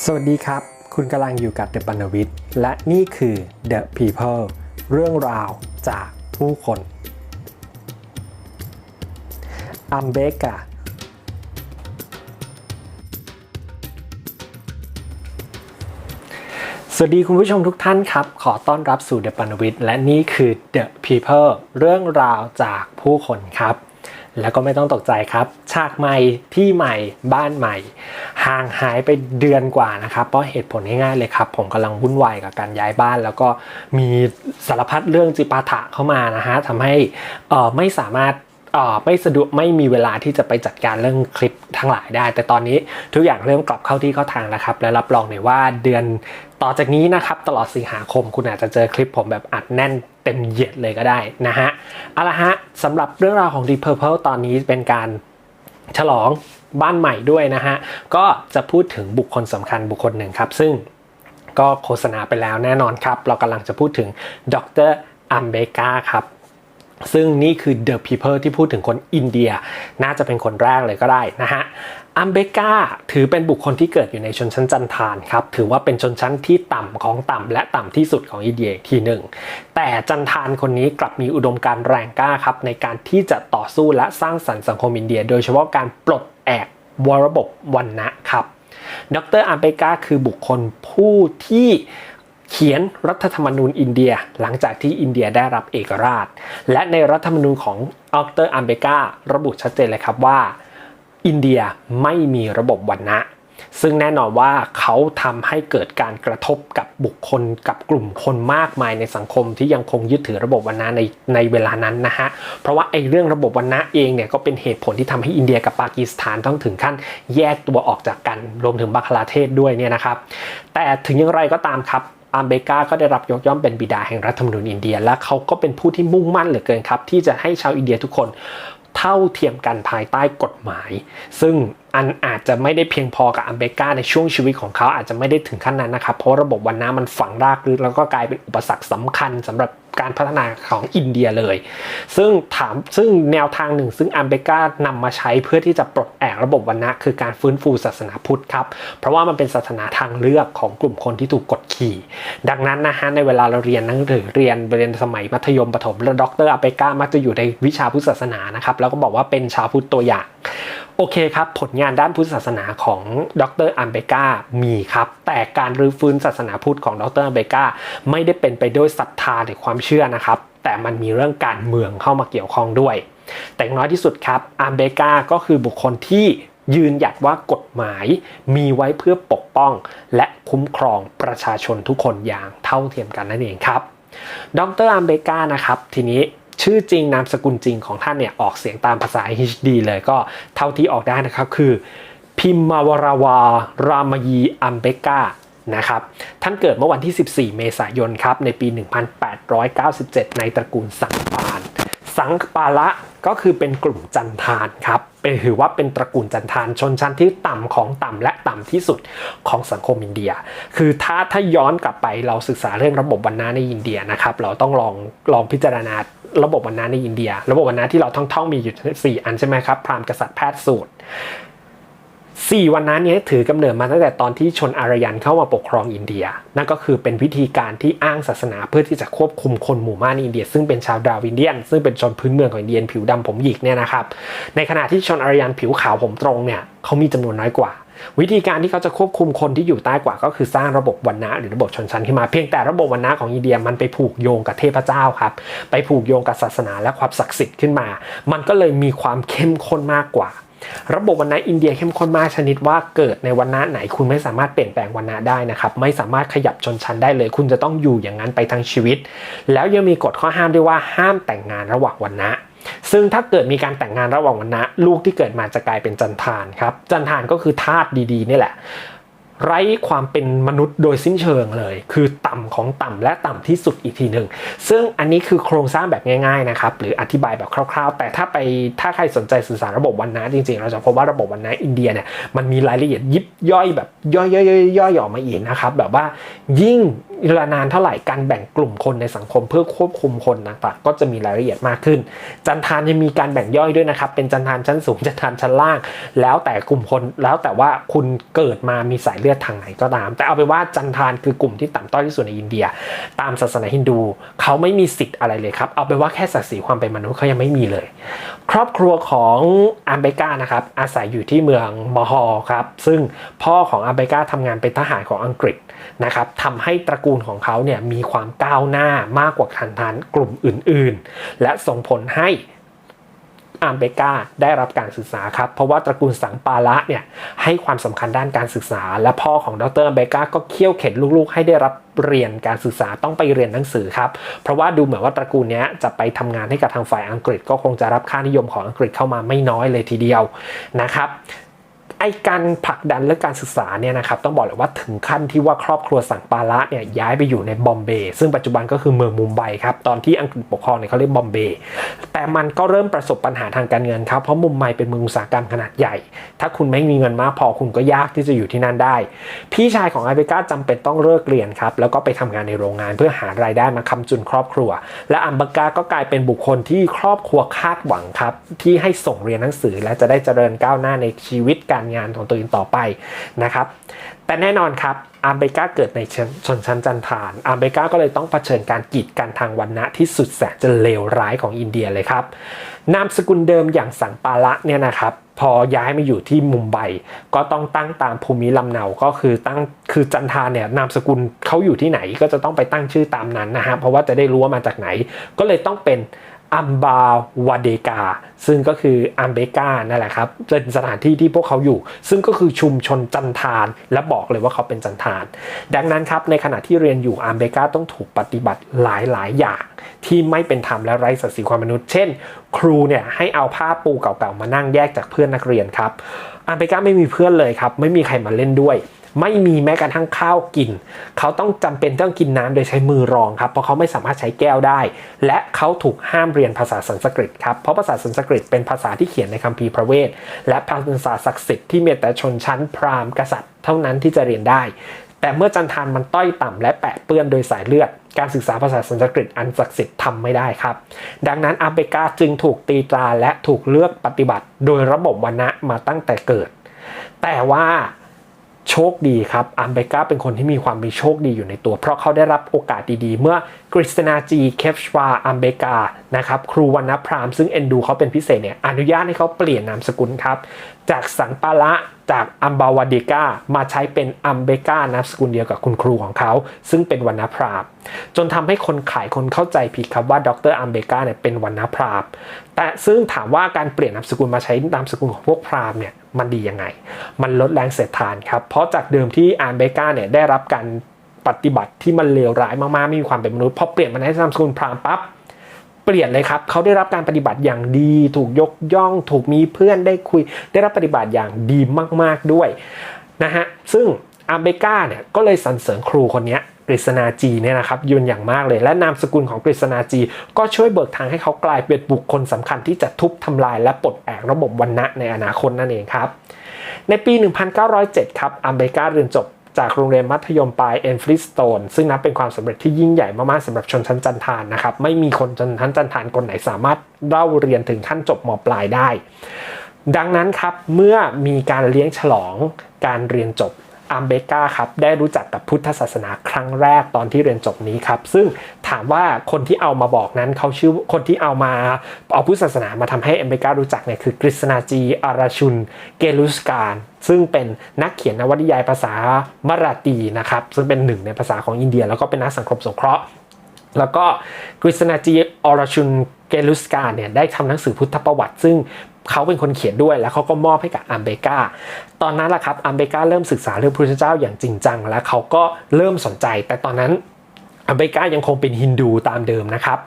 สวัสดีครับ คุณกำลังอยู่กับ The ปนวิทย์และนี่คือ The People เรื่องราวจากผู้คน อัมเบกาสวัสดีคุณผู้ชมทุกท่านครับ ขอต้อนรับสู่ The ปนวิทย์และนี่คือ The People เรื่องราวจากผู้คนครับ แล้วก็ไม่ต้องตกใจครับ ฉากใหม่ที่ใหม่บ้านใหม่ ห่างหายไปเดือนกว่านะครับ เพราะเหตุผลง่ายๆเลยครับ ผมกำลังวุ่นวายกับการย้ายบ้าน แล้วก็มีสารพัดเรื่องจิปาถะเข้ามานะฮะทำให้ไม่สามารถไม่สะดวกไม่มีเวลาที่จะไปจัดการเรื่องคลิปทั้งหลายได้ แต่ตอนนี้ทุกอย่างเริ่มกลับเข้าที่เข้าทางแล้วครับ และรับรองเลยว่าเดือนต่อจากนี้นะครับ ตลอดสิงหาคมคุณอาจจะเจอคลิปผมแบบอัดแน่นเต็มเหยียดเลยก็ได้นะฮะเอาละฮะสำหรับเรื่องราวของ Deep Purple ตอนนี้เป็นการฉลอง บ้านใหม่ด้วยนะฮะ ก็จะพูดถึงบุคคลสำคัญบุคคลหนึ่งครับ ซึ่งก็โฆษณาไปแล้วแน่นอนครับ เรากำลังจะพูดถึงดรอัมเบกาครับซึ่งนี่คือ The People ที่พูดถึงคนอินเดีย น่าจะเป็นคนแรกเลยก็ได้นะฮะ อัมเบกาถือเป็นบุคคลที่เกิดอยู่ในชนชั้นจันทานครับถือว่าเป็นชนชั้นที่ต่ำของต่ำและต่ำที่สุดของอินเดียทีหนึ่งแต่จันทานคนนี้กลับมีอุดมการณ์แรงกล้าครับในการที่จะต่อสู้และสร้างสรรค์สังคมอินเดีย โดยเฉพาะการปลดแอกวระบบวันนะครับดรอัมเบกาคือบุคคลผู้ที่เขียนรัฐธรรมนูญอินเดียหลังจากที่อินเดียได้รับเอกราช และในรัฐธรรมนูญของดรอัมเบการะบุชัดเจนเลยครับว่า อินเดียไม่มีระบบวรรณะซึ่งแน่นอนว่าเขาทำให้เกิดการกระทบกับบุคคลกับกลุ่มคนมากมายในสังคมที่ยังคงยึดถือระบบวรรณะในในเวลานั้นนะฮะ เพราะว่าไอ้เรื่องระบบวรรณะเองเนี่ยก็เป็นเหตุผลที่ทำให้อินเดียกับปากีสถานต้องถึงขั้นแยกตัวออกจากกันรวมถึงบังคลาเทศด้วยเนี่ยนะครับ แต่ถึงอย่างไรก็ตามครับอัมเบกาก็ได้รับยกย่องเป็นบิดาแห่งรัฐธรรมนูญอินเดีย และเขาก็เป็นผู้ที่มุ่งมั่นเหลือเกินครับ ที่จะให้ชาวอินเดียทุกคน เท่าเทียมกันภายใต้กฎหมาย ซึ่ง อันอาจจะไม่ได้เพียงพอกับอัมเบกาในช่วงชีวิตของเขาอาจจะไม่ได้ถึงขั้นนั้นนะครับ เพราะระบบวันน้ามันฝังรากลึกแล้วก็กลายเป็นอุปสรรคสำคัญสำหรับการพัฒนาของอินเดียเลย ซึ่งถามซึ่งแนวทางหนึ่ง ซึ่งอัมเบกานำมาใช้เพื่อที่จะปลดแอกระบบวันนะคือการฟื้นฟูศาสนาพุทธครับ เพราะว่ามันเป็นศาสนาทางเลือกของกลุ่มคนที่ถูกกดขี่ ดังนั้นนะฮะในเวลาเราเรียนหนังสือเรียนเรียนสมัยมัธยมประถมแล้วดรอัมเบกามักจะอยู่ในวิชาพุทธศาสนานะครับแล้วก็บอกว่าเป็นชาวพุทธตัวอย่าง โอเคครับ ผลงานด้านพุทธศาสนาของดรอัมเบกามีครับ แต่การรื้อฟื้นศาสนาพุทธของดรอัมเบกาไม่ได้เป็นไปด้วยศรัทธาหรือความเชื่อนะครับ แต่มันมีเรื่องการเมืองเข้ามาเกี่ยวข้องด้วย แต่น้อยที่สุดครับอัมเบกาก็คือบุคคลที่ยืนหยัดว่ากฎหมายมีไว้เพื่อปกป้อง และคุ้มครองประชาชนทุกคนอย่างเท่าเทียมกันนั่นเองครับดรอัมเบกานะครับ ทีนี้ ชื่อจริงนามสกุลจริงของท่านเนี่ยออกเสียงตามภาษา HD เลยก็เท่าที่ออกได้นะครับคือพิมมาวราวารามยีอัมเบกานะครับ ท่านเกิดเมื่อวันที่ 14 เมษายนครับ ในปี 1897 ในตระกูลสังปาน สังปาละก็คือเป็นกลุ่มจันทานครับ เป็นถือว่าเป็นตระกูลจันทานชนชั้นที่ต่ำของต่ำและต่ำที่สุดของสังคมอินเดีย คือถ้าถ้าย้อนกลับไปเราศึกษาเรื่องระบบวรรณะในอินเดียนะครับ เราต้องลองลองพิจารณา ระบบวรรณะในอินเดีย ระบบวรรณะที่เราท่องท่องๆมีอยู่สี่อันใช่ไหมครับพราหมณ์กษัตริย์แพทย์สูตรสี่วันนั้นเนี่ยถือกำเนิดมาตั้งแต่ตอนที่ชนอารยันเข้ามาปกครองอินเดีย นั่นก็คือเป็นวิธีการที่อ้างศาสนาเพื่อที่จะควบคุมคนหมู่มากในอินเดีย ซึ่งเป็นชาวดาวินเดียน ซึ่งเป็นชนพื้นเมืองของอินเดียนผิวดำผมหยิกเนี่ยนะครับ ในขณะที่ชนอารยันผิวขาวผมตรงเนี่ยเขามีจำนวนน้อยกว่า วิธีการที่เขาจะควบคุมคนที่อยู่ใต้กว่าก็คือสร้างระบบวรรณะหรือระบบชนชั้นขึ้นมาเพียงแต่ระบบวรรณะของอินเดียมันไปผูกโยงกับเทพเจ้าครับ ไปผูกโยงกับศาสนาและความศักดิ์สิทธิ์ขึ้นมา มันก็เลยมีความเข้มข้นมากกว่า ระบบวรรณะอินเดียเข้มข้นมากชนิดว่าเกิดในวรรณะไหนคุณไม่สามารถเปลี่ยนแปลงวรรณะได้นะครับไม่สามารถขยับชนชั้นได้เลย คุณจะต้องอยู่อย่างนั้นไปทั้งชีวิต แล้วยังมีกฎข้อห้ามด้วยว่าห้ามแต่งงานระหว่างวรรณะ ซึ่งถ้าเกิดมีการแต่งงานระหว่างวันนะลูกที่เกิดมาจะกลายเป็นจันทานครับจันทานก็คือธาตุดีๆนี่แหละ ไร้ความเป็นมนุษย์โดยสิ้นเชิงเลย คือต่ำของต่ำและต่ำที่สุดอีกทีหนึ่ง ซึ่งอันนี้คือโครงสร้างแบบง่ายๆนะครับ หรืออธิบายแบบคร่าวๆ แต่ถ้าไปถ้าใครสนใจสื่อสารระบบวันนะจริงๆ เราจะพบว่าระบบวันนะอินเดียเนี่ยมันมีรายละเอียดยิบย่อยแบบย่อยๆๆๆออกมาอีกนะครับแบบว่ายิ่งเวลานานเท่าไหร่การแบ่งกลุ่มคนในสังคมเพื่อควบคุมคนต่างๆก็จะมีรายละเอียดมากขึ้น จันทานยังมีการแบ่งย่อยด้วยนะครับ เป็นจันทานชั้นสูงจันทานชั้นล่าง แล้วแต่กลุ่มคนแล้วแต่ว่าคุณเกิดมามีสายเลือดยทางไหนก็ตาม แต่เอาไปว่าจันทานคือกลุ่มที่ต่ำต้อยที่สุดในอินเดีย ตามศาสนาฮินดูเขาไม่มีสิทธิ์อะไรเลยครับ เอาเป็นว่าแค่ศักดิ์ศรีความเป็นมนุษย์เขายังไม่มีเลย ครอบครัวของอัมเบกานะครับอาศัยอยู่ที่เมืองมอฮอครับซึ่งพ่อของอัมเบกาทำงานเป็นทหารของอังกฤษนะครับทำให้ตระกูลของเขาเนี่ยมีความก้าวหน้ามากกว่าทันทานกลุ่มอื่นๆ และส่งผลให้ อามเบกาได้รับการศึกษาครับ เพราะว่าตระกูลสังปาระเนี่ยให้ความสำคัญด้านการศึกษา และพ่อของดรอเบกาก็เคี่ยวเข็นลูกๆ ให้ได้รับเรียนการศึกษาต้องไปเรียนหนังสือครับ เพราะว่าดูเหมือนว่าตระกูลนี้จะไปทำงานให้กับทางฝ่ายอังกฤษ ก็คงจะรับค่านิยมของอังกฤษเข้ามาไม่น้อยเลยทีเดียวนะครับ ไอการผลักดันเรื่องการศึกษาเนี่ยนะครับต้องบอกเลยว่าถึงขั้นที่ว่าครอบครัวสังปาระเนี่ยย้ายไปอยู่ในบอมเบย์ซึ่งปัจจุบันก็คือเมืองมุมไบครับตอนที่อังกฤษปกครองเนี่ยเขาเรียกบอมเบย์แต่มันก็เริ่มประสบปัญหาทางการเงินครับเพราะมุมไบเป็นเมืองอุตสาหกรรมขนาดใหญ่ ถ้าคุณไม่มีเงินมากพอคุณก็ยากที่จะอยู่ที่นั่นได้ พี่ชายของไอเบก้าจำเป็นต้องเลิกเรียนครับแล้วก็ไปทำงานในโรงงานเพื่อหารายได้มาค้ำจุนครอบครัว และอัมเบกาก็กลายเป็นบุคคลที่ครอบครัวคาดหวังครับที่ให้ส่งเรียนหนังสือและจะได้เจริญก้าวหน้าในชีวิตการงานของตัวเองต่อไปนะครับ แต่แน่นอนครับอาร์เบกาเกิดในชนชั้นจันทานอาร์เบกาก็เลยต้องเผชิญการกีดกันทางวันณะที่สุดแสนจะเลวร้ายของอินเดียเลยครับ นามสกุลเดิมอย่างสังปาระเนี่ยนะครับพอย้ายมาอยู่ที่มุมไบก็ต้องตั้งตามภูมิลำเนา ก็คือตั้งคือจันทานเนี่ยนามสกุลเขาอยู่ที่ไหนก็จะต้องไปตั้งชื่อตามนั้นนะฮะเพราะว่าจะได้รู้ว่ามาจากไหน ก็เลยต้องเป็น อัมบาวาเดกา ซึ่งก็คืออัมเบกานั่นแหละครับ เป็นสถานที่ที่พวกเขาอยู่ ซึ่งก็คือชุมชนจันทาน และบอกเลยว่าเขาเป็นจันทาน ดังนั้นครับในขณะที่เรียนอยู่อัมเบกาต้องถูกปฏิบัติหลายหลายอย่างที่ไม่เป็นธรรมและไร้ศักดิ์ศรีความมนุษย์ เช่น ครูเนี่ยให้เอาผ้าปูเก่าๆมานั่งแยกจากเพื่อนนักเรียนครับอัมเบกาไม่มีเพื่อนเลยครับ ไม่มีใครมาเล่นด้วย ไม่มีแม้กระทั่งข้าวกิน เขาต้องจำเป็นต้องกินน้ำโดยใช้มือรองครับเพราะเขาไม่สามารถใช้แก้วได้ และเขาถูกห้ามเรียนภาษาสันสกฤตครับเพราะภาษาสันสกฤตเป็นภาษาที่เขียนในคัมภีร์พระเวทและภาษาศักดิ์สิทธิ์ที่มีแต่ชนชั้นพราหมณ์กษัตริย์เท่านั้นที่จะเรียนได้ แต่เมื่อจันทานมันต้อยต่ำและแปะเปื้อนโดยสายเลือดการศึกษาภาษาสันสกฤตอันศักดิ์สิทธิ์ทำไม่ได้ครับ ดังนั้นอาเบกาจึงถูกตีตราและถูกเลือกปฏิบัติ โดยระบบวรรณะมาตั้งแต่เกิด แต่ว่า โชคดีครับอัมเบกาเป็นคนที่มีความมีโชคดีอยู่ในตัว เพราะเขาได้รับโอกาสดีๆ เมื่อ กฤษณาจีเคฟชวาอัมเบกานะครับครูวรรณพรามซึ่งเอ็นดูเขาเป็นพิเศษเนี่ยอนุญาตให้เขาเปลี่ยนนามสกุลครับ จากสังปาระจากอัมบาวดิกามาใช้เป็นอัมเบกานามสกุลเดียวกับคุณครูของเขา ซึ่งเป็นวรรณพรามจนทำให้คนขายคนเข้าใจผิดครับว่าดรอัมเบกาเนี่ยเป็นวรรณพรามแต่ซึ่งถามว่าการเปลี่ยนนามสกุลมาใช้นามสกุลของพวกพรามเนี่ยมันดียังไง มันลดแรงเสียดทานครับ เพราะจากเดิมที่อาร์เบกาเนี่ยได้รับการ ปฏิบัติที่มันเลวร้ายมากๆไม่มีความเป็นมนุษย์พอเปลี่ยนมาในนามสกุลพราหมณ์ปั๊บเปลี่ยนเลยครับเขาได้รับการปฏิบัติอย่างดี ถูกยกย่อง ถูกมีเพื่อนได้คุย ได้รับปฏิบัติอย่างดีมาก ๆด้วยนะฮะซึ่งอาร์เบกาเนี่ยก็เลยสรรเสริญครูคนนี้กฤษณาจีเนี่ยนะครับยืนอย่างมากเลย และนามสกุลของกฤษณาจี ก็ช่วยเบิกทางให้เขากลายเป็นบุคคลสำคัญที่จะทุบทำลายและปลดแอกระบบวรรณะในอนาคตนั่นเองครับ ในปี 1907 ครับอัมเบกาเรียนจบ จากโรงเรียนมัธยมปลายเอนฟลิสโตนซึ่งนับเป็นความสำเร็จที่ยิ่งใหญ่มากๆสำหรับชนชั้นจันทานนะครับ ไม่มีคนชนชั้นจันทานคนไหนสามารถเล่าเรียนถึงขั้นจบมปลายได้ ดังนั้นครับเมื่อมีการเลี้ยงฉลองการเรียนจบอัมเบกาครับได้รู้จักกับพุทธศาสนาครั้งแรกตอนที่เรียนจบนี้ครับ ซึ่งถามว่าคนที่เอามาบอกนั้นเขาชื่อคนที่เอามาเอาพุทธศาสนามาทำให้อัมเบการู้จักเนี่ยคือกฤษณาจีอาราชุน เกลุสการ ซึ่งเป็นนักเขียนนวนิยายภาษามราตีนะครับซึ่งเป็นหนึ่งในภาษาของอินเดีย แล้วก็เป็นนักสังคมสงเคราะห์ แล้วก็กฤษณาจีอรชุนเกลุสกาเนี่ยได้ทำหนังสือพุทธประวัติ ซึ่งเขาเป็นคนเขียนด้วยแล้วเขาก็มอบให้กับอัมเบกาตอนนั้นแหละครับอัมเบกาเริ่มศึกษาเรื่องพระพุทธเจ้าอย่างจริงจัง และเขาก็เริ่มสนใจ แต่ตอนนั้น อัมเบกายังคงเป็นฮินดูตามเดิมนะครับ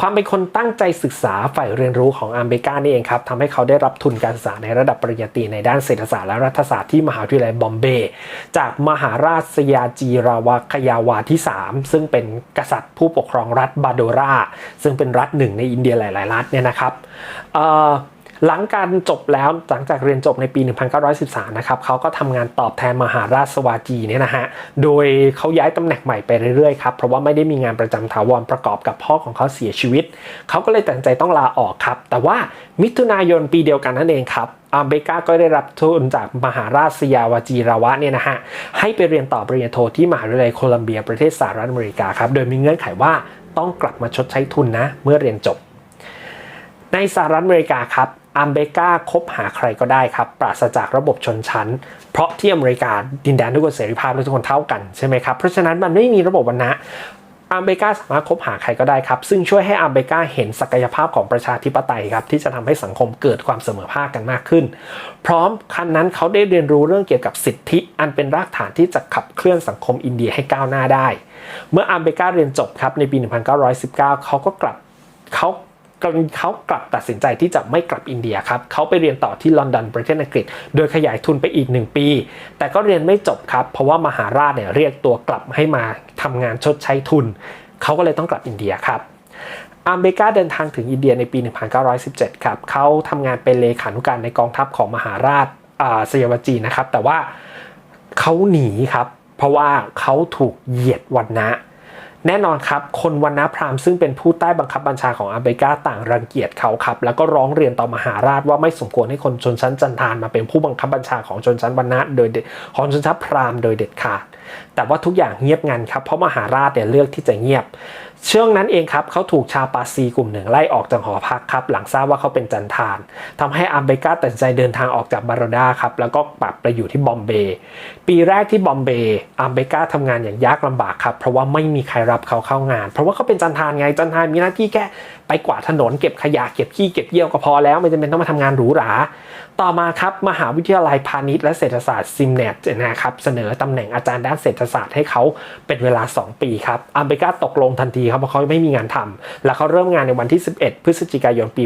ความเป็นคนตั้งใจศึกษาฝ่ายเรียนรู้ของอัมเบกานี่เองครับทำให้เขาได้รับทุนการศึกษาในระดับปริญญาตรีในด้านเศรษฐศาสตร์และรัฐศาสตร์ที่มหาวิทยาลัยบอมเบย์จากมหาราชสยาจีราวคยาวาที่ 3 ซึ่งเป็นกษัตริย์ผู้ปกครองรัฐบาโดราซึ่งเป็นรัฐหนึ่งในอินเดียหลาย ๆ รัฐเนี่ยนะครับ หลังการจบแล้วหลังจากเรียนจบในปี 1913 นะครับเขาก็ทำงานตอบแทนมหาราชสวาจีเนี่ยนะฮะ โดยเขาย้ายตำแหน่งใหม่ไปเรื่อยๆครับ เพราะว่าไม่ได้มีงานประจำถาวรประกอบกับพ่อของเขาเสียชีวิต เขาก็เลยตัดใจต้องลาออกครับ แต่ว่ามิถุนายนปีเดียวกันนั่นเองครับอัมเบกาก็ได้รับทุนจากมหาราชสยาวจีราวะเนี่ยนะฮะ ให้ไปเรียนต่อปริญญาโทที่มหาวิทยาลัยโคลัมเบียประเทศสหรัฐอเมริกาครับ โดยมีเงื่อนไขว่าต้องกลับมาชดใช้ทุนนะเมื่อเรียนจบ ในสหรัฐอเมริกาครับ อัมเบกาคบหาใครก็ได้ครับ ปราศจากระบบชนชั้น เพราะที่อเมริกาดินแดนทุกคนเสรีภาพและทุกคนเท่ากันใช่ไหมครับ เพราะฉะนั้นมันไม่มีระบบวรรณะอัมเบกาสามารถคบหาใครก็ได้ครับ ซึ่งช่วยให้อัมเบกาเห็นศักยภาพของประชาธิปไตยครับ ที่จะทำให้สังคมเกิดความเสมอภาคกันมากขึ้น พร้อมคันนั้นเขาได้เรียนรู้เรื่องเกี่ยวกับสิทธิ อันเป็นรากฐานที่จะขับเคลื่อนสังคมอินเดียให้ก้าวหน้าได้ เมื่ออัมเบกาเรียนจบครับในปี 1919 เขาก็กลับเขา เขากลับตัดสินใจที่จะไม่กลับอินเดียครับเขาไปเรียนต่อที่ลอนดอนประเทศอังกฤษ โดยขยายทุนไปอีก 1 ปี แต่ก็เรียนไม่จบครับ เพราะว่ามหาราชเนี่ยเรียกตัวกลับให้มาทำงานชดใช้ทุน เขาก็เลยต้องกลับอินเดียครับอัมเบกาเดินทางถึงอินเดียในปี 1917 ครับเขาทำงานเป็นเลขานุการในกองทัพของมหาราชสยาวจีนะครับ แต่ว่าเขาหนีครับ เพราะว่าเขาถูกเหยียดวันนะ แน่นอนครับ คนวันณพราหมณ์ซึ่งเป็นผู้ใต้บังคับบัญชาของอาเบกาต่างรังเกียจเขาครับ แล้วก็ร้องเรียนต่อมหาราชว่าไม่สมควรให้คนชนชั้นจันทานมาเป็นผู้บังคับบัญชาของชนชั้นวรรณะโดยของชนชั้นพราหมณ์โดยเด็ดขาด แต่ว่าทุกอย่างเงียบงันครับเพราะมหาราชเนี่ยเลือกที่จะเงียบ ช่วงนั้นเองครับเขาถูกชาวปาซีกลุ่มหนึ่งไล่ออกจากหอพักครับหลังทราบว่าเขาเป็นจันทานทำให้อัมเบกาตัดใจเดินทางออกจากบารอดาครับแล้วก็ปรับไปอยู่ที่บอมเบย์ปีแรกที่บอมเบย์อัมเบกาทำงานอย่างยากลำบากครับเพราะว่าไม่มีใครรับเขาเข้างาน เพราะว่าเขาเป็นจันทานไงจันทานมีหน้าที่แค่ไปกวาดถนนเก็บขยะเก็บขี้เก็บเยี่ยวก็พอแล้วไม่จำเป็นต้องมาทำงานหรูหรา ต่อมาครับมหาวิทยาลัยพาณิชย์และเศรษฐศาสตร์ซิมเนตนะครับเสนอตำแหน่งอาจารย์ด้านเศรษฐศาสตร์ให้เขาเป็นเวลา 2 ปีครับอัมเบกาตกลงทันทีครับเพราะเขาไม่มีงานทำแล้วเขาเริ่มงานในวันที่ 11 พฤศจิกายนปี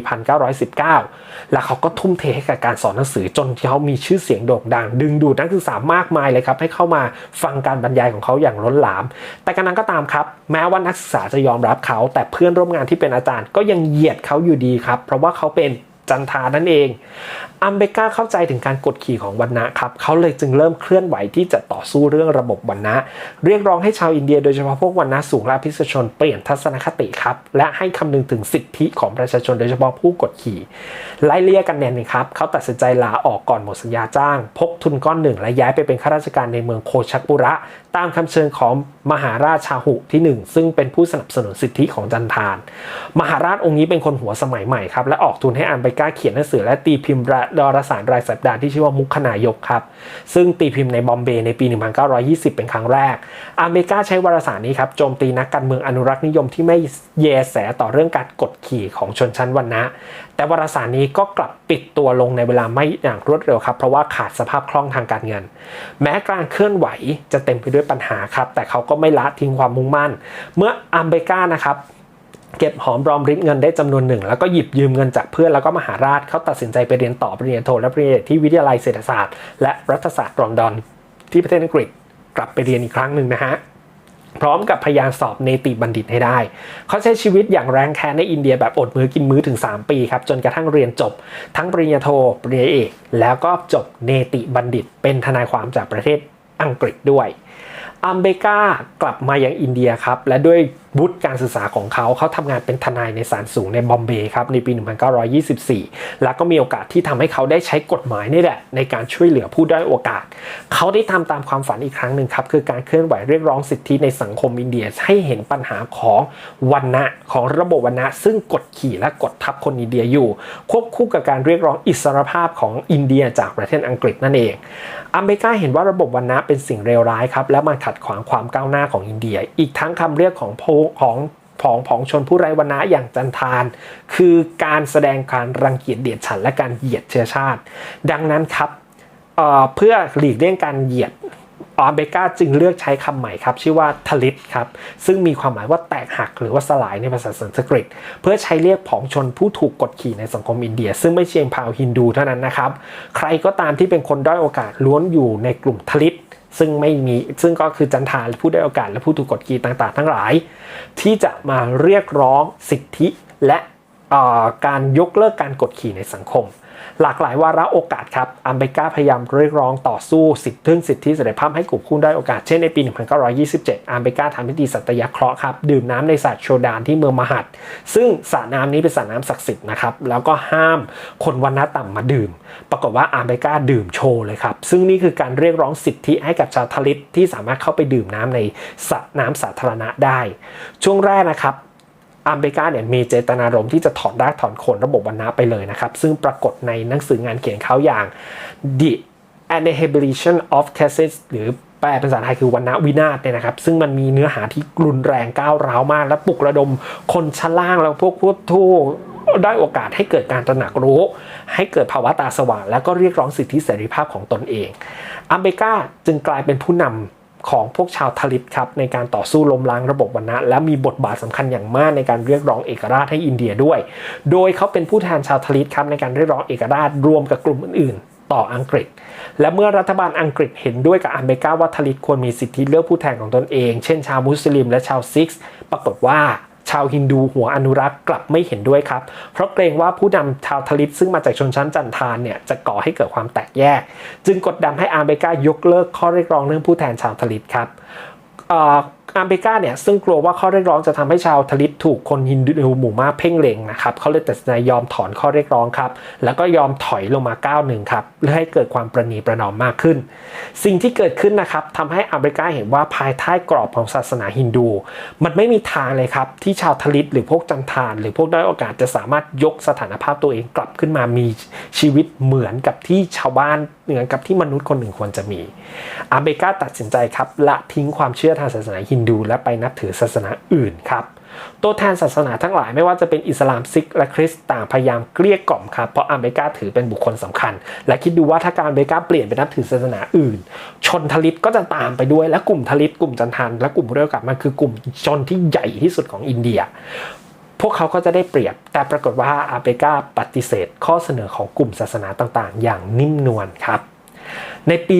1919 แล้วเขาก็ทุ่มเทให้กับการสอนหนังสือจนเขามีชื่อเสียงโด่งดัง ดึงดูดนักศึกษามากมายเลยครับให้เข้ามาฟังการบรรยายของเขาอย่างล้นหลาม แต่กันนั้นก็ตามครับแม้ว่านักศึกษาจะยอมรับเขา แต่เพื่อนร่วมงานที่เป็นอาจารย์ก็ยังเหยียดเขาอยู่ดีครับเพราะว่าเขาเป็น จันทานั่นเองอัมเบก้าเข้าใจถึงการกดขี่ของวันนะครับเขาเลยจึงเริ่มเคลื่อนไหวที่จะต่อสู้เรื่องระบบวันนะเรียกร้องให้ชาวอินเดียโดยเฉพาะพวกวันนะสูงและพิเศษชนเปลี่ยนทัศนคติครับและให้คำนึงถึงสิทธิของประชาชนโดยเฉพาะผู้กดขี่ไล่เลี่ยกันแน่นครับเขาตัดสินใจลาออกก่อนหมดสัญญาจ้าง พกทุนก้อนหนึ่งและย้ายไปเป็นข้าราชการในเมืองโคชักปุระ ตามคำเชิญของมหาราชชาหุที่ 1 ซึ่งเป็นผู้สนับสนุนสิทธิของจันทาน มหาราชองค์นี้เป็นคนหัวสมัยใหม่ครับและออกทุนให้อันเบกาเขียนหนังสือและตีพิมพ์ดารสารรายสัปดาห์ที่ชื่อว่ามุขนายกครับซึ่งตีพิมพ์ในบอมเบย์ในปี 1920 เป็นครั้งแรกอเมริกาใช้วารสารนี้ครับโจมตีนักการเมืองอนุรักษ์นิยมที่ไม่แยแสต่อเรื่องการกดขี่ของชนชั้นวรรณะแต่วารสารนี้ก็กลับปิดตัวลงในเวลาไม่อย่างรวดเร็วครับ เพราะว่าขาดสภาพคล่องทางการเงิน แม้การเคลื่อนไหวจะเต็มไปด้วยปัญหาครับ แต่เขาก็ไม่ละทิ้งความมุ่งมั่น เมื่ออเมริกานะครับเก็บหอมรอมริบเงินได้จำนวนหนึ่ง แล้วก็หยิบยืมเงินจากเพื่อนแล้วก็มหาราชเขาตัดสินใจไปเรียนต่อปริญญาโทและปริญญาเอกที่วิทยาลัยเศรษฐศาสตร์ และรัฐศาสตร์ลอนดอน ที่ประเทศอังกฤษกลับไปเรียนอีกครั้งหนึ่งนะฮะ พร้อมกับพยานสอบเนติบัณฑิตให้ได้ เขาใช้ชีวิตอย่างแรงแค้นในอินเดียแบบอดมือกินมื้อถึง 3 ปีครับ จนกระทั่งเรียนจบ ทั้งปริญญาโทปริญญาเอก แล้วก็จบเนติบัณฑิต เป็นทนายความจากประเทศอังกฤษด้วยอัมเบกากลับมายังอินเดียครับ และด้วย บุตรการศึกษาของเขา เขาทำงานเป็นทนายในศาลสูงในบอมเบย์ครับในปี 1924 แล้วก็มีโอกาสที่ทำให้เขาได้ใช้กฎหมายนี่แหละ ในการช่วยเหลือผู้ด้อยโอกาส เขาได้ทำตามความฝันอีกครั้งหนึ่งครับ คือการเคลื่อนไหวเรียกร้องสิทธิในสังคมอินเดียให้เห็นปัญหาของวันณะของระบบวันณะ ซึ่งกดขี่และกดทับคนอินเดียอยู่ ควบคู่กับการเรียกร้องอิสรภาพของอินเดียจากประเทศอังกฤษนั่นเองอเมริกาเห็นว่าระบบวันณะเป็นสิ่งเลวร้ายครับและมันขัดขวางความก้าวหน้าของอินเดีย อีกทั้งคำเรียกของโพของผองผองชนผู้ไร้วรรณะอย่างจันทาน คือการแสดงการรังเกียจเดียดฉันและการเหยียดเชื้อชาติ ดังนั้นครับเเพื่อหลีกเลี่ยงการเหยียดออเบกาจึงเลือกใช้คำใหม่ครับ ชื่อว่าทลิตครับ ซึ่งมีความหมายว่าแตกหักหรือว่าสลายในภาษาสันสกฤต เพื่อใช้เรียกผองชนผู้ถูกกดขี่ในสังคมอินเดีย ซึ่งไม่เชียงพาวฮินดูเท่านั้นนะครับ ใครก็ตามที่เป็นคนด้อยโอกาสล้วนอยู่ในกลุ่มทลิตซึ่งไม่มีซึ่งก็คือจันทาผู้ได้โอกาสและผู้ถูกกดขี่ต่างๆ ทั้งหลาย ที่จะมาเรียกร้องสิทธิและการยกเลิกการกดขี่ในสังคม หลากหลายวาระโอกาสครับอัมเบกาพยายามเรียกร้องต่อสู้สิทธิเรื่องสิทธิเสรีภาพให้กลุ่มผู้ได้โอกาสเช่นในปี 1927อัมเบกาทำพิธีสัตยาเคราะห์ครับดื่มน้ำในสระโชดานที่เมืองมหัด ซึ่งสระน้ำนี้เป็นสระน้ำศักดิ์สิทธิ์นะครับแล้วก็ห้ามคนวันณะต่ำมาดื่ม ปรากฏว่าอัมเบกาดื่มโชว์เลยครับซึ่งนี่คือการเรียกร้องสิทธิให้กับชาวทลิตที่สามารถเข้าไปดื่มน้ำในสระน้ำสาธารณะได้ ช่วงแรกนะครับ อัมเบกาเนี่ยมีเจตนารมณ์ที่จะถอดรากถอนโคนระบบวรรณะไปเลยนะครับ ซึ่งปรากฏในหนังสืองานเขียนเขาอย่าง The Annihilation of Caste หรือแปลเป็นภาษาไทยคือวรรณะวินาศเนี่ยนะครับ ซึ่งมันมีเนื้อหาที่รุนแรงก้าวร้าวมาก และปลุกระดมคนชั้นล่างแล้วพวกผู้ทูได้โอกาสให้เกิดการตระหนักรู้ ให้เกิดภาวะตาสว่าง แล้วก็เรียกร้องสิทธิเสรีภาพของตนเอง อัมเบกาจึงกลายเป็นผู้นำ ของพวกชาวทลิตครับในการต่อสู้ล้มล้างระบบวันนะและมีบทบาทสำคัญอย่างมากในการเรียกร้องเอกราชให้อินเดียด้วย โดยเขาเป็นผู้แทนชาวทลิตครับในการเรียกร้องเอกราชรวมกับกลุ่มอื่นๆต่ออังกฤษ และเมื่อรัฐบาลอังกฤษเห็นด้วยกับอเมริกาว่าทลิตควรมีสิทธิเลือกผู้แทนของตนเอง เช่นชาวมุสลิมและชาวซิกส์ปรากฏว่า ชาวฮินดูหัวอนุรักษ์กลับไม่เห็นด้วยครับ เพราะเกรงว่าผู้นำชาวทลิตซึ่งมาจากชนชั้นจันทานเนี่ยจะก่อให้เกิดความแตกแยก จึงกดดันให้อาร์เมกายกเลิกข้อเรียกร้องเรื่องผู้แทนชาวทลิตครับ อาร์เบกาเนี่ยซึ่งกลัวว่าข้อเรียกร้องจะทำให้ชาวทลิตถูกคนฮินดูหมู่มากเพ่งเล็งนะครับเขาเลยตัดสินใจยอมถอนข้อเรียกร้องครับ แล้วก็ยอมถอยลงมาก้าวหนึ่งครับเพื่อให้เกิดความประนีประนอมมากขึ้น สิ่งที่เกิดขึ้นนะครับทำให้อาร์เบกาเห็นว่าภายใต้กรอบของศาสนาฮินดู มันไม่มีทางเลยครับที่ชาวทลิตหรือพวกจันทาน หรือพวกได้อยโอกาสจะสามารถยกสถานภาพตัวเองกลับขึ้นมามีชีวิตเหมือนกับที่ชาวบ้าน เหมือนกับที่มนุษย์คนหนึ่งควรจะมี อาเบกาตัดสินใจครับละทิ้งความเชื่อทางศาสนาฮินดู และไปนับถือศาสนาอื่นครับตัวแทนศาสนาทั้งหลายไม่ว่าจะเป็นอิสลามซิกและคริสต์ต่างพยายามเกลี้ยกล่อมครับเพราะอาเบกาถือเป็นบุคคลสำคัญ และคิดดูว่าถ้าการเบกาเปลี่ยนไปนับถือศาสนาอื่น ชนทลิตก็จะตามไปด้วยและกลุ่มทลิตกลุ่มจันทานและกลุ่มเรียกกับมันคือกลุ่มชนที่ใหญ่ที่สุดของอินเดีย พวกเขาก็จะได้เปรียบ แต่ปรากฏว่าอาเบกาปฏิเสธ ข้อเสนอของกลุ่มศาสนาต่างๆ อย่างนิ่มนวลครับ ในปี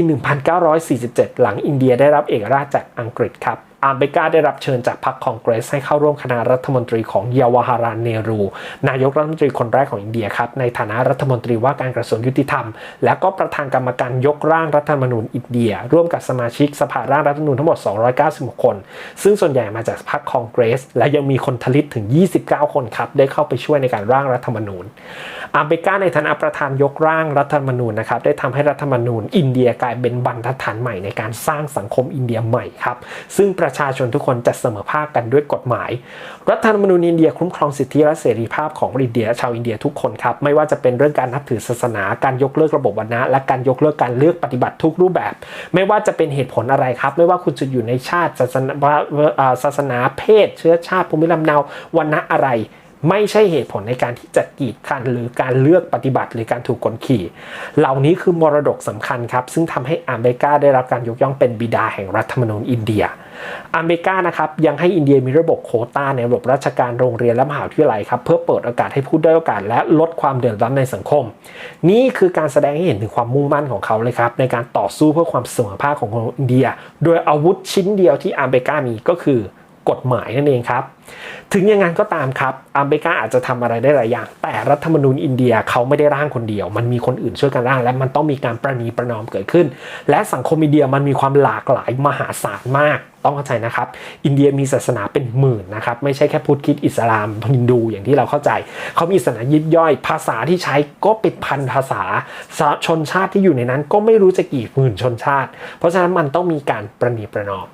1947 หลังอินเดียได้รับเอกราชจากอังกฤษครับ อาร์เบกาได้รับเชิญจากพรรคคองเกรส ให้เข้าร่วมคณะรัฐมนตรีของเยาวาฮารานเนรู นายกรัฐมนตรีคนแรกของอินเดียครับ ในฐานะรัฐมนตรีว่าการกระทรวงยุติธรรม และก็ประธานกรรมการยกร่างรัฐธรรมนูญอินเดีย ร่วมกับสมาชิกสภาร่างรัฐธรรมนูญทั้งหมด 296 คน ซึ่งส่วนใหญ่มาจากพรรคคองเกรส และยังมีคนทลิตถึง 29 คนครับได้เข้าไปช่วยในการร่างรัฐธรรมนูญ อาร์เบกาในฐานะประธานยกร่างรัฐธรรมนูญนะครับได้ทำให้รัฐธรรมนูญ อินเดียกลายเป็นบรรทัดฐานใหม่ในการสร้างสังคมอินเดียใหม่ครับซึ่งประชาชนทุกคนจะเสมอภาคกันด้วยกฎหมาย รัฐธรรมนูญอินเดียคุ้มครองสิทธิและเสรีภาพของอินเดียและชาวอินเดียทุกคนครับไม่ว่าจะเป็นเรื่องการนับถือศาสนา การยกเลิกระบบวรรณะและการยกเลิกการเลือกปฏิบัติทุกรูปแบบ ไม่ว่าจะเป็นเหตุผลอะไรครับ ไม่ว่าคุณจะอยู่ในชาติศาสนาศาสนาเพศ เชื้อชาติภูมิลำเนาวรรณะอะไรไม่ใช่เหตุผลในการที่จะกีดกันหรือการเลือกปฏิบัติหรือการถูกกดขี่ เหล่านี้คือมรดกสำคัญครับ ซึ่งทำให้อาร์เมริกาได้รับการยกย่องเป็นบิดาแห่งรัฐธรรมนูญอินเดีย อเมริกานะครับยังให้อินเดียมีระบบโคต้าในระบบราชการโรงเรียนและมหาวิทยาลัยครับเพื่อเปิดโอกาสให้ผู้ได้อยโอกาสและลดความเดือดร้อนในสังคม นี่คือการแสดงให้เห็นถึงความมุ่งมั่นของเขาเลยครับในการต่อสู้เพื่อความเสมอภาคของคนอินเดีย โดยอาวุธชิ้นเดียวที่อเมริกามีก็คือ กฎหมายนั่นเองครับ ถึงอย่างนั้นก็ตามครับอเมริกาอาจจะทำอะไรได้หลายอย่าง แต่รัฐธรรมนูญอินเดียเขาไม่ได้ร่างคนเดียว มันมีคนอื่นช่วยกันร่าง และมันต้องมีการประนีประนอมเกิดขึ้น และสังคมอินเดียมันมีความหลากหลายมหาศาลมาก ต้องเข้าใจนะครับ อินเดียมีศาสนาเป็นหมื่นนะครับ ไม่ใช่แค่พุทธคิดอิสลามฮินดูอย่างที่เราเข้าใจ เขามีศาสนายิบย่อย ภาษาที่ใช้ก็เป็นพันภาษาชนชาติที่อยู่ในนั้นก็ไม่รู้จะกี่หมื่นชนชาติ เพราะฉะนั้นมันต้องมีการประนีประนอม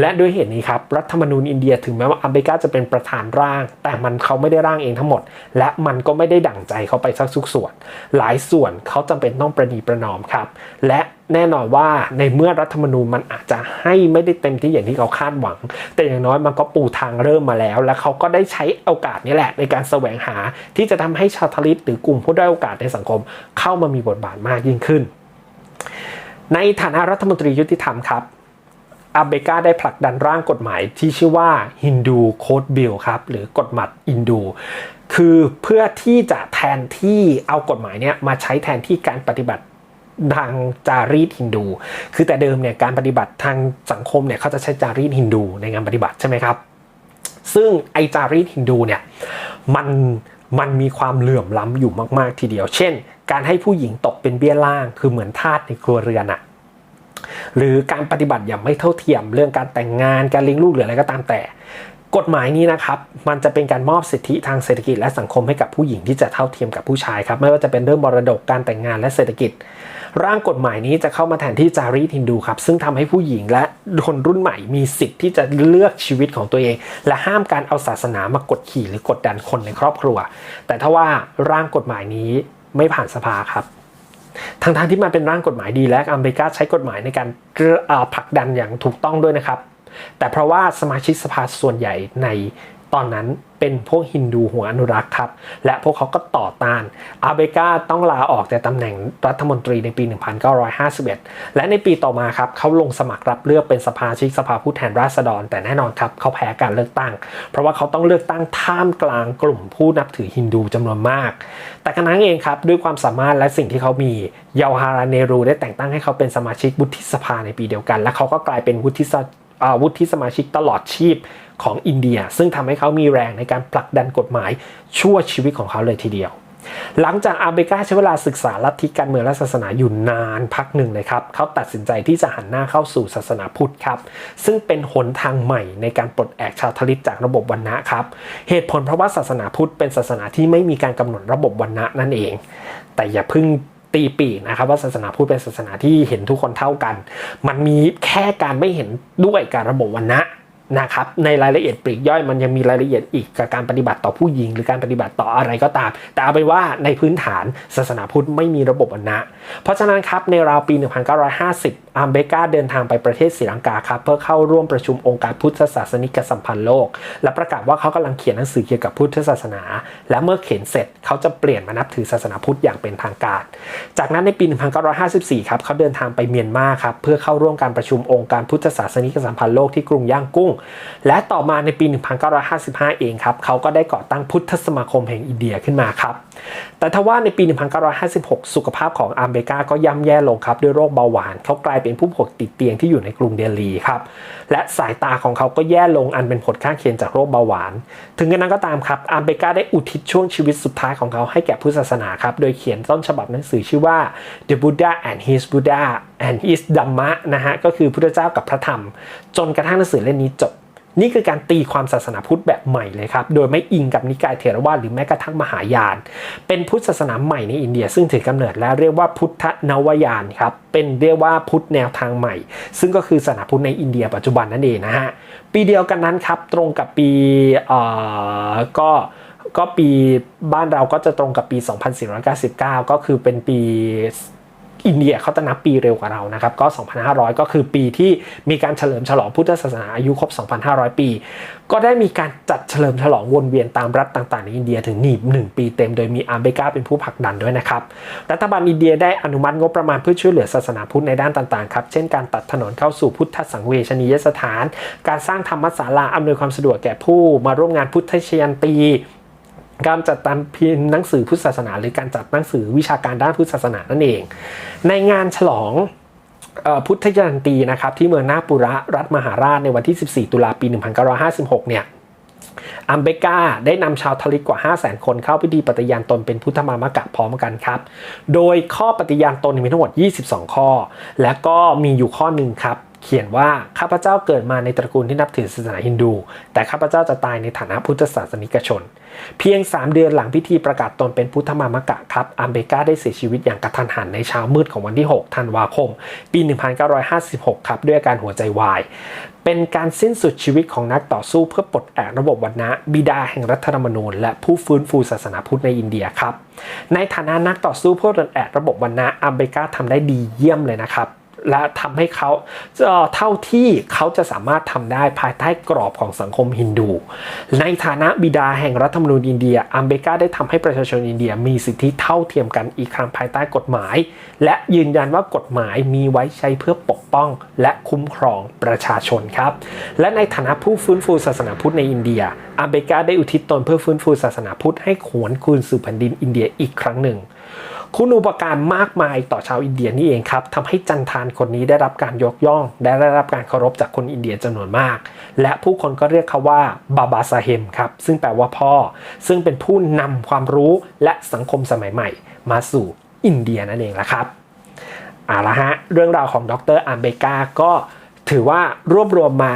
และด้วยเหตุนี้ครับรัฐธรรมนูญอินเดียถึงแม้ว่าอเมริกาจะเป็นประธานร่าง แต่มันเขาไม่ได้ร่างเองทั้งหมด และมันก็ไม่ได้ดั่งใจเขาไปสักทุกส่วน หลายส่วนเขาจำเป็นต้องประนีประนอมครับและแน่นอนว่าในเมื่อรัฐธรรมนูญมันอาจจะให้ไม่ได้เต็มที่อย่างที่เขาคาดหวัง แต่อย่างน้อยมันก็ปูทางเริ่มมาแล้ว และเขาก็ได้ใช้โอกาสนี้แหละ ในการแสวงหาที่จะทำให้ชาวทลิตหรือกลุ่มผู้ได้โอกาสในสังคม เข้ามามีบทบาทมากยิ่งขึ้น ในฐานะรัฐมนตรียุติธรรมครับ อาเบกาได้ผลักดันร่างกฎหมายที่ชื่อว่า Hindu Code Bill ครับหรือกฎหมายอินดู คือเพื่อที่จะแทนที่เอากฎหมายเนี้ยมาใช้แทนที่การปฏิบัติทางจารีตฮินดู คือแต่เดิมเนี่ยการปฏิบัติทางสังคมเนี่ยเขาจะใช้จารีตฮินดูในงานปฏิบัติใช่ไหมครับ ซึ่งไอจารีตฮินดูเนี่ยมันมันมีความเหลื่อมล้ำอยู่มาก ๆ ทีเดียว เช่น การให้ผู้หญิงตกเป็นเบี้ยล่าง คือเหมือนทาสในครัวเรือนอะ หรือการปฏิบัติอย่างไม่เท่าเทียม เรื่องการแต่งงานการเลี้ยงลูกหรืออะไรก็ตามแต่ กฎหมายนี้นะครับมันจะเป็นการมอบสิทธิทางเศรษฐกิจและสังคมให้กับผู้หญิงที่จะเท่าเทียมกับผู้ชายครับไม่ว่าจะเป็นเรื่องมรดกการแต่งงานและเศรษฐกิจ ร่างกฎหมายนี้จะเข้ามาแทนที่จารีตฮินดูครับซึ่งทำให้ผู้หญิงและคนรุ่นใหม่มีสิทธิ์ที่จะเลือกชีวิตของตัวเอง และห้ามการเอาศาสนามากดขี่หรือกดดันคนในครอบครัว แต่ถ้าว่าร่างกฎหมายนี้ไม่ผ่านสภาครับ ทั้งทางๆที่มันเป็นร่างกฎหมายดีและอเมริกาใช้กฎหมายในการผลักดันอย่างถูกต้องด้วยนะครับ แต่เพราะว่าสมาชิกสภาส่วนใหญ่ในตอนนั้น เป็นพวกฮินดูหัวอนุรักษ์ครับ และพวกเขาก็ต่อต้าน อาเบกาต้องลาออกจากตำแหน่งรัฐมนตรีในปี 1951 และในปีต่อมาครับเขาลงสมัครรับเลือกเป็นสภาชิกสภาผู้แทนราษฎร แต่แน่นอนครับเขาแพ้การเลือกตั้ง เพราะว่าเขาต้องเลือกตั้งท่ามกลางกลุ่มผู้นับถือฮินดูจำนวนมาก แต่กระนั้นเองครับด้วยความสามารถและสิ่งที่เขามีเยาวฮาราเนรูได้แต่งตั้งให้เขาเป็นสมาชิกวุฒิสภาในปีเดียวกัน และเขาก็กลายเป็นวุฒิสอาวุธที่สมาชิกตลอดชีพ ของอินเดีย ซึ่งทำให้เขามีแรงในการผลักดันกฎหมายชั่วชีวิตของเขาเลยทีเดียว หลังจากอาเบกาใช้เวลาศึกษาลัทธิการเมืองและศาสนาอยู่นานพักหนึ่งเลยครับ เขาตัดสินใจที่จะหันหน้าเข้าสู่ศาสนาพุทธครับ ซึ่งเป็นหนทางใหม่ในการปลดแอกชาวทลิตจากระบบวรรณะครับ เหตุผลเพราะว่าศาสนาพุทธเป็นศาสนาที่ไม่มีการกำหนดระบบวรรณะนั่นเอง แต่อย่าเพิ่งตีปีกนะครับว่าศาสนาพุทธเป็นศาสนาที่เห็นทุกคนเท่ากัน มันมีแค่การไม่เห็นด้วยการระบบวรรณะ นะครับในรายละเอียดปลีกย่อยมันยังมีรายละเอียดอีกกับการปฏิบัติต่อผู้หญิง หรือการปฏิบัติต่ออะไรก็ตาม แต่เอาเป็นว่าในพื้นฐานศาสนาพุทธไม่มีระบบวรรณะเพราะฉะนั้นครับในราวปี 1950อาร์เบกาเดินทางไปประเทศศรีลังกาครับเพื่อเข้าร่วมประชุมองค์การพุทธศาสนิกสัมพันธ์โลก และประกาศว่าเขากำลังเขียนหนังสือเกี่ยวกับพุทธศาสนา และเมื่อเขียนเสร็จเขาจะเปลี่ยนมานับถือศาสนาพุทธอย่างเป็นทางการ จากนั้นในปี 1954 ครับเขาเดินทางไปเมียนมาครับเพื่อเข้าร่วมการประชุมองค์การพุทธศาสนิกสัมพันธ์โลกที่กรุงย่างกุ้งและต่อมาในปี 1955 เองครับ เขาก็ได้ก่อตั้งพุทธสมาคมแห่งอินเดียขึ้นมาครับ แต่ทว่าในปี 1956 สุขภาพของอาร์เบกาก็ย่ำแย่ลงครับด้วยโรคเบาหวาน เขากลายเป็นผู้ป่วยติดเตียงที่อยู่ในกรุงเดลีครับ และสายตาของเขาก็แย่ลงอันเป็นผลข้างเคียงจากโรคเบาหวาน ถึงกระนั้นก็ตามครับ อาร์เบกาได้อุทิศช่วงชีวิตสุดท้ายของเขาให้แก่พุทธศาสนาครับ โดยเขียนต้นฉบับหนังสือชื่อว่า The Buddha and His Buddha and His Dhamma นะฮะ ก็คือพุทธเจ้ากับพระธรรม จนกระทั่งหนังสือเล่มนี้จบ นี่คือการตีความศาสนาพุทธแบบใหม่เลยครับ โดยไม่อิงกับนิกายเถรวาทหรือแม้กระทั่งมหายาน เป็นพุทธศาสนาใหม่ในอินเดีย ซึ่งถือกำเนิดและเรียกว่าพุทธนวยานครับ เป็นเรียกว่าพุทธแนวทางใหม่ ซึ่งก็คือศาสนาพุทธในอินเดียปัจจุบันนั่นเองนะฮะ ปีเดียวกันนั้นครับ ตรงกับปีเอ่อก็ก็ปีบ้านเราก็จะตรงกับปี 2499 ก็คือเป็นปี อินเดียเขาจะนับปีเร็วกว่าเรานะครับก็ 2,500 ก็คือปีที่มีการเฉลิมฉลองพุทธศาสนาอายุครบ 2,500 ปี ก็ได้มีการจัดเฉลิมฉลองวนเวียนตามรัฐต่างๆ ในอินเดียถึงหนีบ1ปีเต็มโดยมีอาร์เบกาเป็นผู้ผลักดันด้วยนะครับรัฐบาลอินเดียได้อนุมัติงบประมาณเพื่อช่วยเหลือศาสนาพุทธในด้านต่างๆครับเช่นการตัดถนนเข้าสู่พุทธสังเวชนียสถาน การสร้างธรรมศาลาอำนวยความสะดวกแก่ผู้มาร่วมงานพุทธชยันตี การจัดตามพิมพ์หนังสือพุทธศาสนา หรือการจัดหนังสือวิชาการด้านพุทธศาสนานั่นเอง ในงานฉลองพุทธยันตีนะครับที่เมืองนาปุระรัฐมหาราชในวันที่ 14 ตุลาปี 1956 เนี่ยอัมเบกาได้นำชาวทลิกกว่า 5 0 0 0 0 0 คนเข้าพิธีปฏิญาณตนเป็นพุทธมามกะพร้อมกันครับ โดยข้อปฏิญาณตนมีทั้งหมด 22 ข้อ และก็มีอยู่ข้อหนึ่งครับเขียนว่าข้าพเจ้าเกิดมาในตระกูลที่นับถือศาสนาฮินดู แต่ข้าพเจ้าจะตายในฐานะพุทธศาสนิกชน เพียง 3 เดือนหลังพิธีประกาศตนเป็นพุทธมามกะครับอัมเบกาได้เสียชีวิตอย่างกระทันหันในเช้ามืดของวันที่ 6 ธันวาคม ปี 1956 ครับ ด้วยอาการหัวใจวาย เป็นการสิ้นสุดชีวิตของนักต่อสู้เพื่อปลดแอกระบบวรรณะบิดาแห่งรัฐธรรมนูญ และผู้ฟื้นฟูศาสนาพุทธในอินเดียครับในฐานะนักต่อสู้เพื่อปลดแอกระบบวรรณะอัมเบกาทำได้ดีเยี่ยมเลยนะครับ และทำให้เขาเท่าที่เขาจะสามารถทำได้ภายใต้กรอบของสังคมฮินดู ในฐานะบิดาแห่งรัฐธรรมนูญอินเดีย อัมเบกาได้ทำให้ประชาชนอินเดียมีสิทธิเท่าเทียมกันอีกครั้งภายใต้กฎหมาย และยืนยันว่ากฎหมายมีไว้ใช้เพื่อปกป้อง และคุ้มครองประชาชนครับ และในฐานะผู้ฟื้นฟูศาสนาพุทธในอินเดียอัมเบกาได้อุทิศตนเพื่อฟื้นฟูศาสนาพุทธให้ขวนคืนสู่แผ่นดินอินเดียอีกครั้งหนึ่ง คุณอุปการมากมายต่อชาวอินเดียนี่เองครับทำให้จันทานคนนี้ได้รับการยกย่องและได้รับการเคารพจากคนอินเดียจำนวนมาก และผู้คนก็เรียกเขาว่าบาบาซาเฮมครับซึ่งแปลว่าพ่อ ซึ่งเป็นผู้นำความรู้และสังคมสมัยใหม่ มาสู่อินเดียนั่นเองละครับเอาละฮะเรื่องราวของดรอัมเบกาก็ถือว่ารวบรวมมา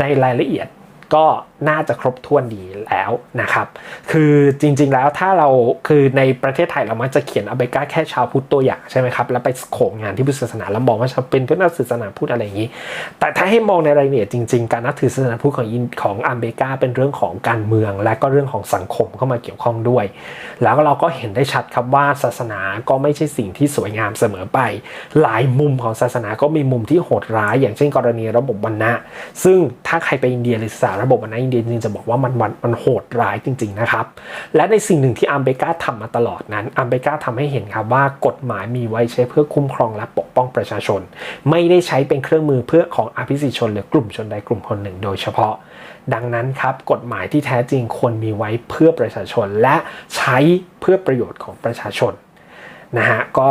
ในรายละเอียดก็น่าจะครบถ้วนดีแล้วนะครับ คือจริงๆแล้วถ้าเราคือในประเทศไทยเรามักจะเขียนอเบกาแค่ชาวพุทธตัวอย่างใช่ไหมครับ แล้วไปโขงงานที่พุทธศาสนาแล้วมองว่าเป็นพุทธศาสนาพุทธอะไรอย่างนี้ แต่ถ้าให้มองในรายละเอียดจริงๆ การนับถือศาสนาพุทธของอินของอัมเบกาเป็นเรื่องของการเมือง และก็เรื่องของสังคมเข้ามาเกี่ยวข้องด้วย แล้วเราก็เห็นได้ชัดครับว่าศาสนาก็ไม่ใช่สิ่งที่สวยงามเสมอไป หลายมุมของศาสนาก็มีมุมที่โหดร้าย อย่างเช่นกรณีระบบวรรณะซึ่งถ้าใครไปอินเดียหรือศึกษาระบบวรรณะอินเดียจริงๆจะบอกว่ามันมันมันโหดร้ายจริง ๆนะครับ และในสิ่งหนึ่งที่อัมเบกาทำมาตลอดนั้นอัมเบกาทำให้เห็นครับว่ากฎหมายมีไว้ใช้เพื่อคุ้มครองและปกป้องประชาชน ไม่ได้ใช้เป็นเครื่องมือเพื่อของอภิสิทธิชนหรือกลุ่มชนใดกลุ่มคนหนึ่งโดยเฉพาะ ดังนั้นครับกฎหมายที่แท้จริงควรมีไว้เพื่อประชาชนและใช้เพื่อประโยชน์ของประชาชนนะฮะก็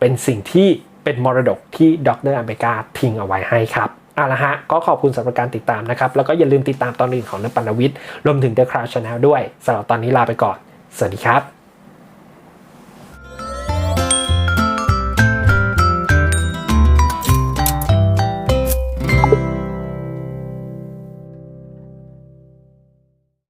เป็นสิ่งที่เป็นมรดกที่ดรอัมเบกาทิ้งเอาไว้ให้ครับ อาละฮะ ก็ขอบคุณสำหรับการติดตามนะครับ แล้วก็อย่าลืมติดตามตอนอื่นของนปันวิทย์รวมถึง The Crowd Channel ด้วยสำหรับตอนนี้ลาไปก่อน สวัสดีครับ